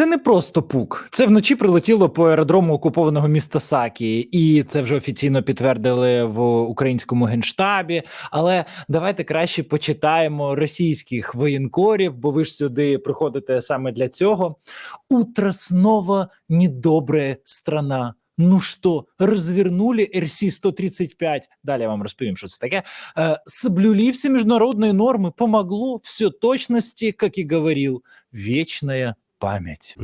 Це не просто пук. Це вночі прилетіло по аеродрому окупованого міста Сакі, і це вже офіційно підтвердили в українському генштабі. Але давайте краще почитаємо російських воєнкорів, бо ви ж сюди приходите саме для цього. Утро снова недобрая страна. Ну що, розвернули РС-135? Далі я вам розповім, що це таке. Э, соблюли все международные нормы, помогло, все точности, как и говорил, вечная память.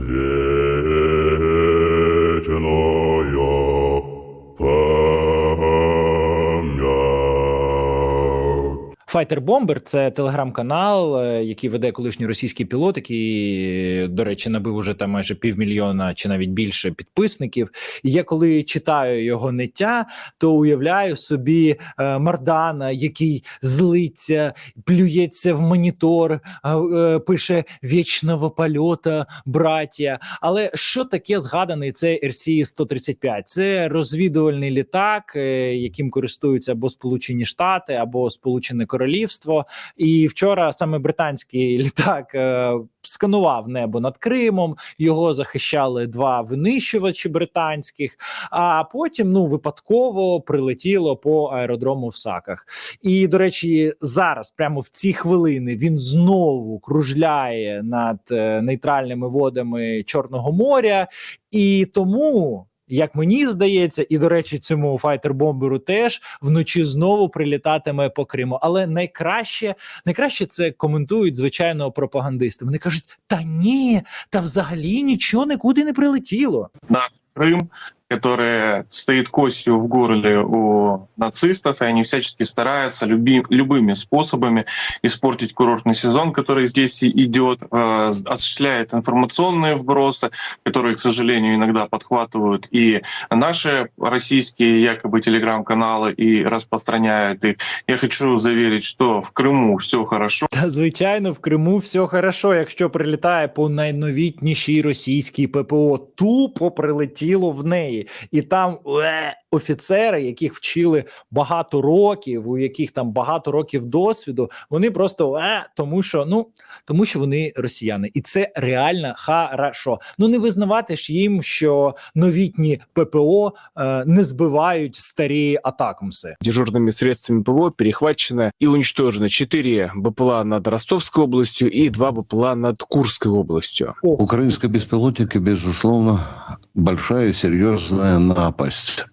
Fighter Bomber – це телеграм-канал, е, який веде колишній російський пілот, який, до речі, набив уже там майже півмільйона чи навіть більше підписників. І я коли читаю його ниття, то уявляю собі е, Мардана, який злиться, плюється в монітор, е, е, пише вічного польота, браття. Але що таке згаданий цей RC-135? Це розвідувальний літак, е, яким користуються або Сполучені Штати, або Сполучене Королівство. І вчора саме британський літак е, сканував небо над Кримом. Його захищали два винищувачі британських. А потім ну випадково прилетіло по аеродрому в Саках. І до речі, зараз, прямо в ці хвилини, він знову кружляє над е, нейтральними водами Чорного моря, і тому. Як мені здається, і до речі, цьому файтер-бомберу теж вночі знову прилітатиме по Криму. Але найкраще, найкраще це коментують звичайно пропагандисти. Вони кажуть: та ні, та взагалі нічого нікуди не прилетіло. Крым, который стоит костью в горле у нацистов, и они всячески стараются люби- любыми способами испортить курортный сезон, который здесь и идет, э, осуществляет информационные вбросы, которые, к сожалению, иногда подхватывают и наши российские якобы телеграм-каналы и распространяют их. Я хочу заверить, что в Крыму все хорошо, Та звичайно, в Криму все хорошо, якщо прилітає по найновітнішій російській ППО, тупо прилетіло в неї, і там е, офіцери, яких вчили багато років, у яких там багато років досвіду, вони просто е, тому що ну тому що вони росіяни, і це реально хорошо. Ну не визнавати ж їм, що новітні ППО е, не збивають старі атакмси. дежурными средствами ПВО перехвачено и уничтожено 4 БПЛА над Ростовской областью и 2 БПЛА над Курской областью. Украинские беспилотники, безусловно, большая серьезная напасть.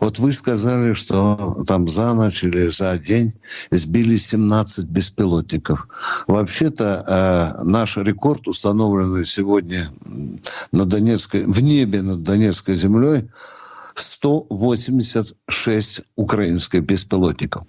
Вот вы сказали, что там за ночь или за день сбили 17 беспилотников. Вообще-то э, наш рекорд, установленный сегодня м, на Донецкой, в небе над Донецкой землей, 186 украинских беспилотников.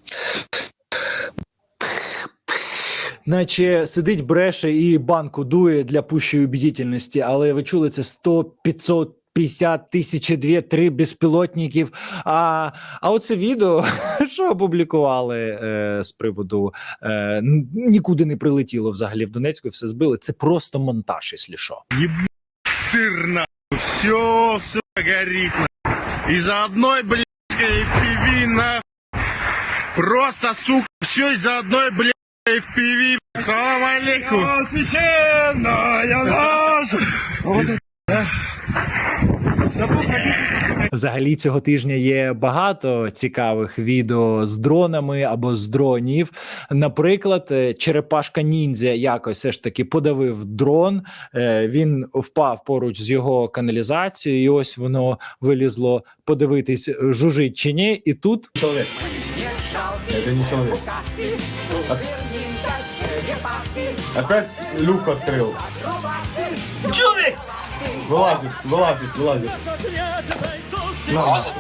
Наче сидить бреше і банку дує для пущої убедительності, але ви чули це 100, 500, 50, тисячі, дві, три безпілотників. А, а оце відео, що опублікували е, з приводу е, нікуди не прилетіло взагалі в Донецьку, і все збили. Це просто монтаж, якщо що. сыр Все, все горит нахуй. Из-за одной блядской FPV нахуй. Просто, сука, все из-за одной блядской FPV. Салам алейкум. Священная наша. Взагалі цього тижня є багато цікавих відео з дронами або з дронів. Наприклад, е, черепашка ніндзя якось все ж таки подавив дрон. е, Він впав поруч з його каналізацією, і ось воно вилізло подивитись, жужить чи ні. І тут Опять люк открыл. Человек! Вылазит, вылазит, вылазит.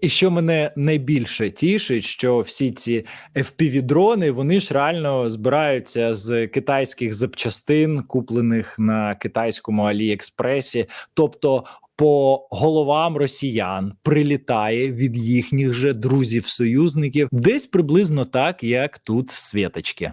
І що мене найбільше тішить, що всі ці FPV-дрони, вони ж реально збираються з китайських запчастин, куплених на китайському Аліекспресі. Тобто по головам росіян прилітає від їхніх же друзів-союзників, десь приблизно так, як тут світочки.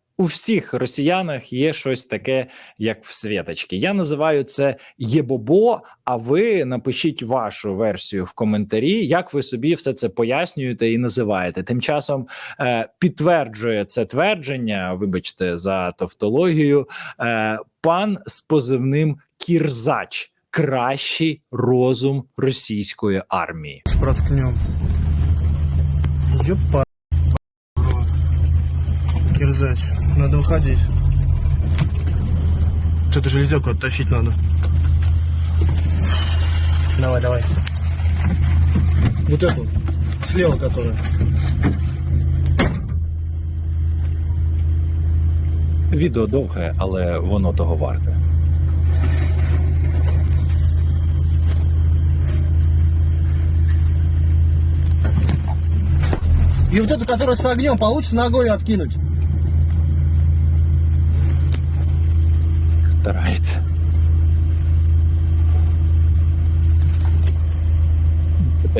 у всіх росіянах є щось таке, як в світочки. Я називаю це єбобо. А ви напишіть вашу версію в коментарі, як ви собі все це пояснюєте і називаєте. Тим часом е, підтверджує це твердження. Вибачте за тавтологію. Е, пан з позивним Кірзач. Кращий розум російської армії. проткнем. Ёпа. Кирзач. Надо уходить. Что-то железяку оттащить надо. Давай, давай. Вот эту. Слева которая. Відео довге, але воно того варте. И вот эту, которая с огнем, получится ногой откинуть.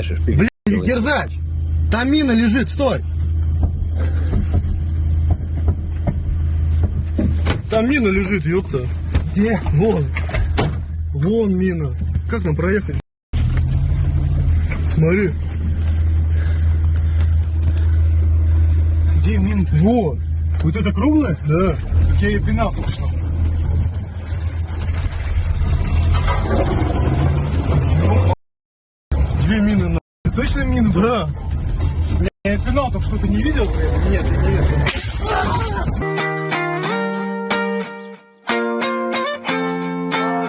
Ж пів- Кирзач! Там мина лежит, стой! Там мина лежит, ёпта. Где? Вон. Вон мина. Как нам проехать? Смотри. Где мина -то? Вот. Вот это круглая? Да. Так я ее пинал только что. Две мины на... Точно мины? Да. Бля, я пинал только что, ты не видел? бля? Нет, ты не видел.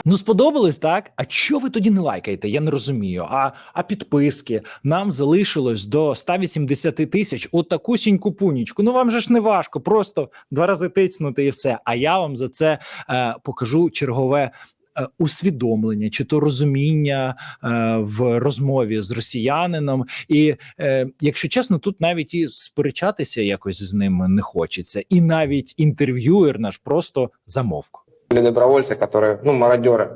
Ну, сподобалось, так? А що ви тоді не лайкаєте? Я не розумію. А, а підписки нам залишилось до 180 тисяч. От такусіньку пунічку. Ну вам же ж не важко, просто два рази тицнути і все. А я вам за це е, покажу чергове. е, Усвідомлення чи то розуміння е, в розмові з росіянином, і е, якщо чесно, тут навіть і сперечатися якось з ним не хочеться, і навіть інтерв'юер наш просто замовк. Были добровольцы, которые, ну, мародеры.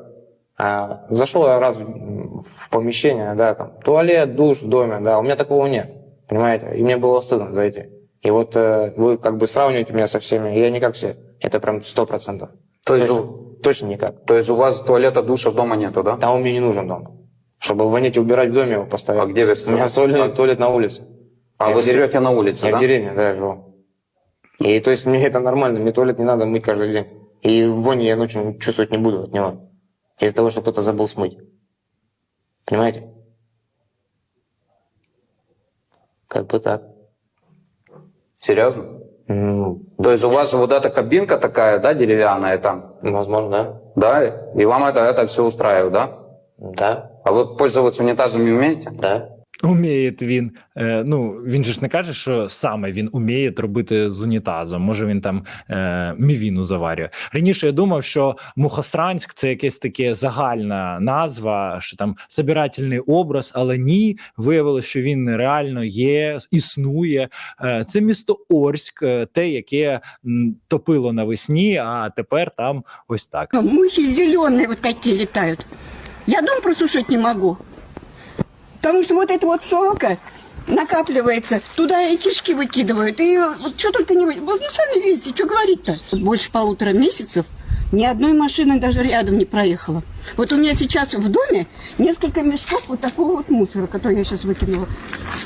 А, зашел я раз в в помещение, да, там, туалет, душ в доме, да, у меня такого нет, понимаете, и мне было стыдно зайти. И вот э, вы как бы сравниваете меня со всеми, я не как все, это прям сто процентов. То есть, Точно, у- точно никак. то есть у вас туалета, душа дома нету, да? А он мне не нужен дом. Чтобы вонять и убирать в доме его поставить. А где вы У меня туалет, туалет на улице. А Я вы дерев- живете на улице, Я да? в деревне, да, живу. И то есть мне это нормально, мне туалет не надо мыть каждый день. И вони я ночью чувствовать не буду от него. Из-за того, что кто-то забыл смыть. Понимаете? Как бы так. Серьезно? Ну, То есть у вас вот эта кабинка такая, да, деревянная там, возможно, да. да? И вам это, это все устраивает, да? Да, А вы пользоваться унитазами умеете? да. Уміє він. Е, ну він же ж не каже, що саме він уміє робити з унітазом. Може він там е, мівіну заварює. Раніше я думав, що Мухосранськ це якась таке загальна назва, що там собирательний образ, але ні, виявилося, що він реально є, існує. Е, це місто Орськ, е, те, яке топило навесні, а тепер там ось так. Мухи зеленые вот такие летают. Я дом просушить не могу. Потому что вот эта вот свалка накапливается, туда и кишки выкидывают. И вот что только не... вы- Вот вы сами видите, что говорить-то. Больше полутора месяцев ни одной машины даже рядом не проехала. Вот у меня сейчас в доме несколько мешков вот такого вот мусора, который я сейчас выкинула.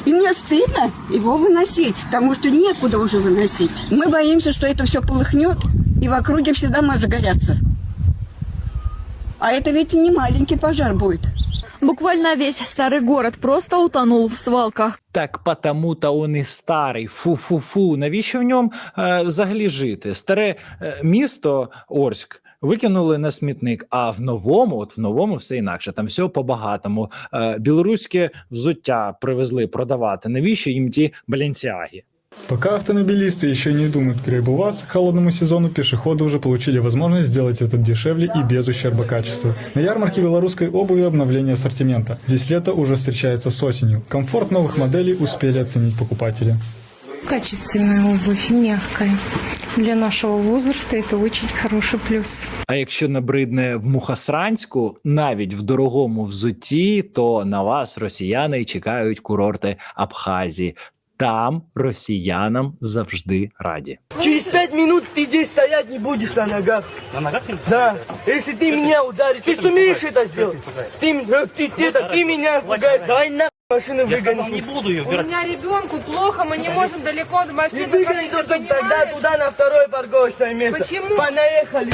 И мне стыдно его выносить, потому что некуда уже выносить. Мы боимся, что это все полыхнет, и в округе все дома загорятся. А это ведь и не маленький пожар будет. Буквально весь старый город просто утонул в свалках. Так потому-то он і старий. Фу-фу-фу. Навіщо в ньому е, взагалі жити? Старе е, місто Орськ. Викинули на смітник, а в новому, от в новому все інакше. Там все по-багатому. Е, білоруське взуття привезли продавати. Навіщо їм ті баленсіаги? Пока автомобилисты еще не думают переобуваться к холодному сезону, пешеходы уже получили возможность сделать это дешевле и без ущерба качеству. На ярмарке белорусской обуви обновление ассортимента. Здесь лето уже встречается с осенью. Комфорт новых моделей успели оценить покупатели. Качественная обувь, мягкая. Для нашего возраста это очень хороший плюс. А якщо набридне в Мухасранську, навіть в дорогому взутті, то на вас росіяни чекають курорти Абхазії. Там росіянам завжди раді. Через пять минут ты здесь стоять не будешь на ногах. На ногах? Да. Если ты меня ударишь, ты сумеешь это сделать? Ты, м- ты, ты, это, ты меня пугаешь. Давай на машину выгони. не буду ее У меня ребенку плохо, мы не можем далеко от Не машины выгони только тогда туда на второе парковочное место. Почему? Понаехали,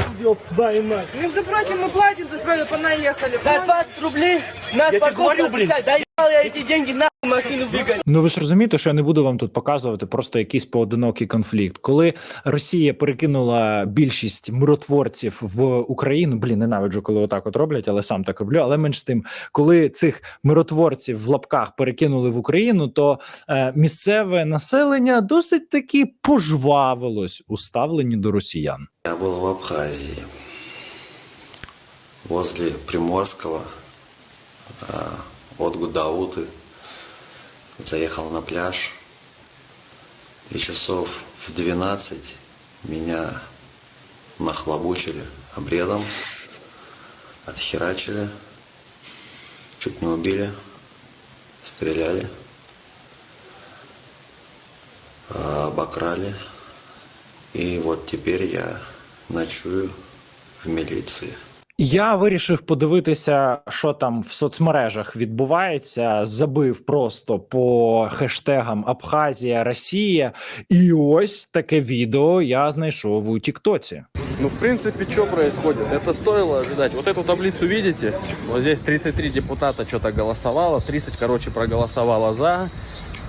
твою мать. Между прочим, мы платим за свое, понаехали. За 20 рублей нас парковка 50. Доебал я эти деньги на машину выгони. Ну ви ж розумієте, що я не буду вам тут показувати просто якийсь поодинокий конфлікт. Коли Росія перекинула більшість миротворців в Україну, блін, ненавиджу, коли отак от роблять, але сам так роблю. Але менш з тим, коли цих миротворців в лапках перекинули в Україну, то е, місцеве населення досить таки пожвавилось у ставленні до росіян. Я был в Абхазии, возле Приморского, а, от Гудауты. Заехал на пляж, и часов в 12 меня нахлобучили обрезом, отхерачили, чуть не убили, стреляли, а, обокрали. И вот теперь я ночую в милиции. Я вирішив подивитися, що там в соцмережах відбувається. Забив просто по хештегам Абхазія, Росія, і ось таке відео я знайшов у Тіктоці. Ну, в принципе, что происходит? Это стоило ожидать. Вот эту таблицу видите? Вот здесь 33 депутата что-то голосовало, 30, короче, проголосовало за,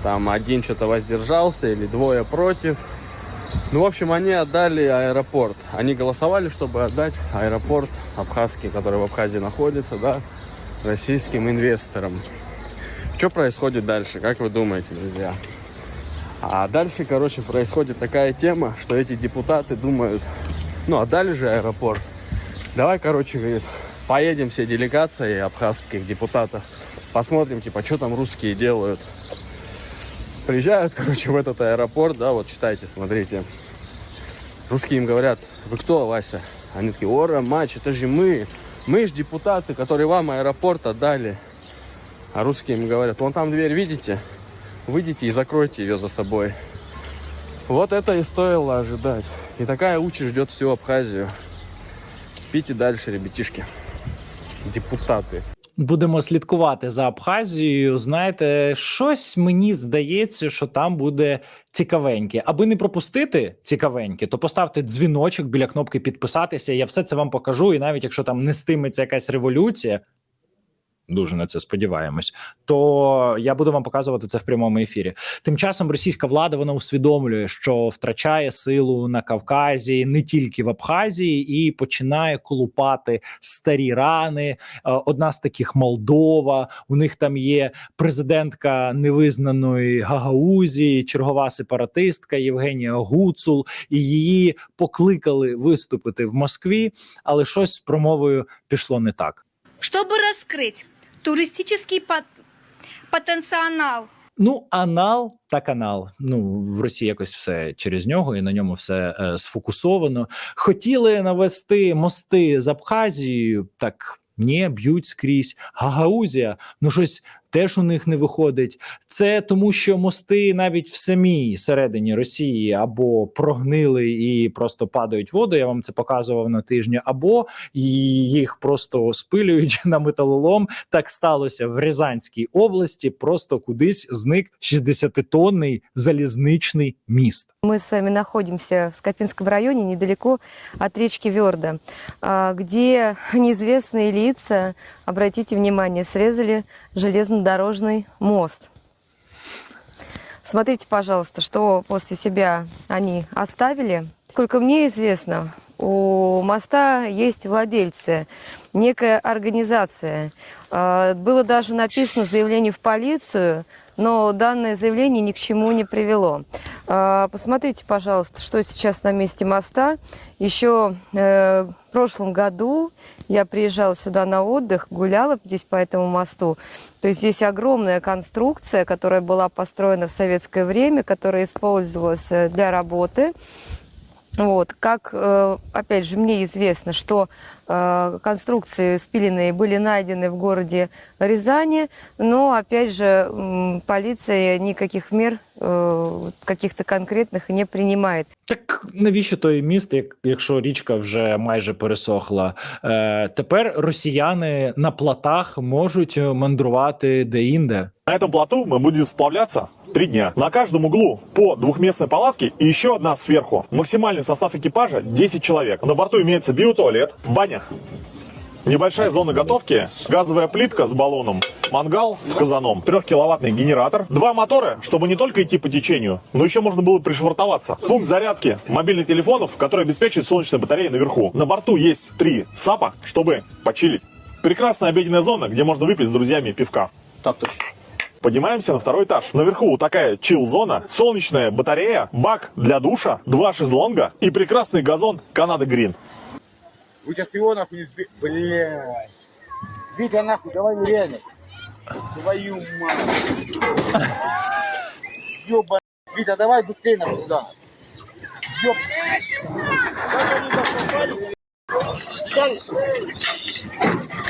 там один что-то воздержался или двое. Ну, в общем, они отдали аэропорт. Они голосовали, чтобы отдать аэропорт абхазский, который в Абхазии находится, да, российским инвесторам. Что происходит дальше, как вы думаете, друзья? А дальше, короче, происходит такая тема, что эти депутаты думают, ну, отдали же аэропорт. Давай, короче, говорит, поедем все делегацией абхазских депутатов, посмотрим, типа, что там русские делают. Приезжают, короче, в этот аэропорт, да, вот читайте, смотрите. Русские им говорят, вы кто, Вася? Они такие, ора, матч, это же мы. Мы же депутаты, которые вам аэропорт отдали. А русские им говорят, вон там дверь, видите? Выйдите и закройте ее за собой. Вот это и стоило ожидать. И такая участь ждет всю Абхазию. Спите дальше, ребятишки. Депутаты. Будемо слідкувати за Абхазією. Знаєте, щось мені здається, що там буде цікавеньке. Аби не пропустити цікавеньке, то поставте дзвіночок біля кнопки підписатися. Я все це вам покажу. І навіть якщо там не стиметься якась революція. Дуже на це сподіваємось, то я буду вам показувати це в прямому ефірі. Тим часом російська влада вона усвідомлює, що втрачає силу на Кавказі, не тільки в Абхазії, і починає колупати старі рани. Е, Одна з таких Молдова. У них там є президентка невизнаної Гагаузії, чергова сепаратистка Євгенія Гуцул, і її покликали виступити в Москві, але щось з промовою пішло не так. Чтобы раскрыть туристический потенциал Ну, анал та канал. Ну в Росії якось все через нього, і на ньому все е, сфокусовано. Хотіли навести мости з Абхазією, так ні, б'ють скрізь. Гагаузія, ну щось теж у них не виходить. Це тому, що мости навіть в самій середині Росії або прогнили і просто падають воду. Я вам це показував на тижні, або їх просто спилюють на металолом. Так сталося в Рязанській області. Просто кудись зник 60-тонний залізничний міст. Мы с вами находимся в Скопинском районе, недалеко от речки Верда, а, где неизвестные лица, обратите внимание, срезали железнодорожный мост. Смотрите, пожалуйста, что после себя они оставили. Сколько мне известно, у моста есть владельцы, некая организация. А, Было даже написано заявление в полицию, но данное заявление ни к чему не привело. А, Посмотрите, пожалуйста, что сейчас на месте моста. Еще э, в прошлом году я приезжала сюда на отдых, гуляла здесь по этому мосту. То есть здесь огромная конструкция, которая была построена в советское время, которая использовалась э, для работы. Вот, как, э, опять же, мне известно, что э, конструкции спиленные были найдены в городе Рязани, но, опять же, м, полиция никаких мер э, каких-то конкретных не принимает. Так навіщо той міст, як, якщо річка вже майже пересохла? Е, тепер росіяни на платах можуть мандрувати де-інде. На этом плоту мы будем сплавляться Три дня. На каждом углу по двухместной палатке и еще одна сверху. Максимальный состав экипажа 10 человек. На борту имеется биотуалет, баня, небольшая зона готовки, газовая плитка с баллоном, мангал с казаном, трехкиловаттный генератор, два мотора, чтобы не только идти по течению, но еще можно было пришвартоваться. Пункт зарядки мобильных телефонов, который обеспечивает солнечная батарея наверху. На борту есть три САПа, чтобы почилить. Прекрасная обеденная зона, где можно выпить с друзьями пивка. Так точно. Поднимаемся на второй этаж. Наверху такая чил-зона, солнечная батарея, бак для душа, два шезлонга и прекрасный газон Канада Грин. Вы сейчас его нахуй не сби... Блядь. Витя, нахуй, давай реально. Твою мать. Ёба. Витя, давай быстрее нахуй туда. Ёб. Твою мать, я нырять.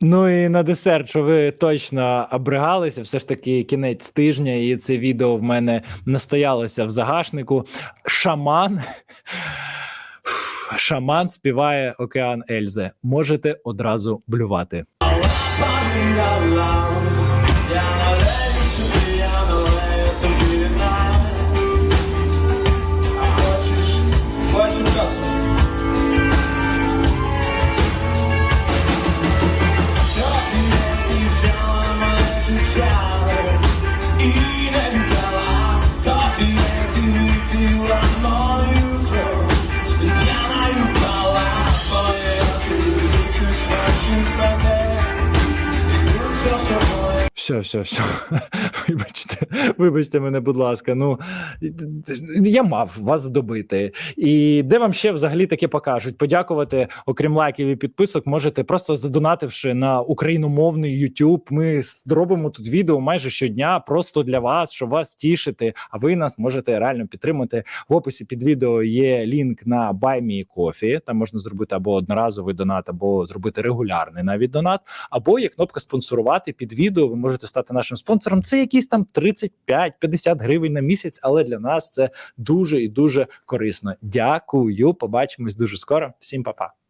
Ну і на десерт, що ви точно обригалися, все ж таки кінець тижня, і це відео в мене настоялося в загашнику. Шаман. Шаман співає Океан Ельзе. Можете одразу блювати. Все, все. Вибачте, вибачте мене, будь ласка. Ну я мав вас добити. І де вам ще взагалі таке покажуть? Подякувати, окрім лайків і підписок, можете просто задонативши на україномовний YouTube. Ми робимо тут відео майже щодня, просто для вас, щоб вас тішити. А ви нас можете реально підтримати. В описі під відео є лінк на Buy Me Coffee. Там можна зробити або одноразовий донат, або зробити регулярний навіть донат, або є кнопка спонсорувати під відео. Ви можете стати нашим спонсором. Це якісь там 35-50 гривень на місяць, але для нас це дуже і дуже корисно. Дякую. Побачимось дуже скоро. Всім па-па.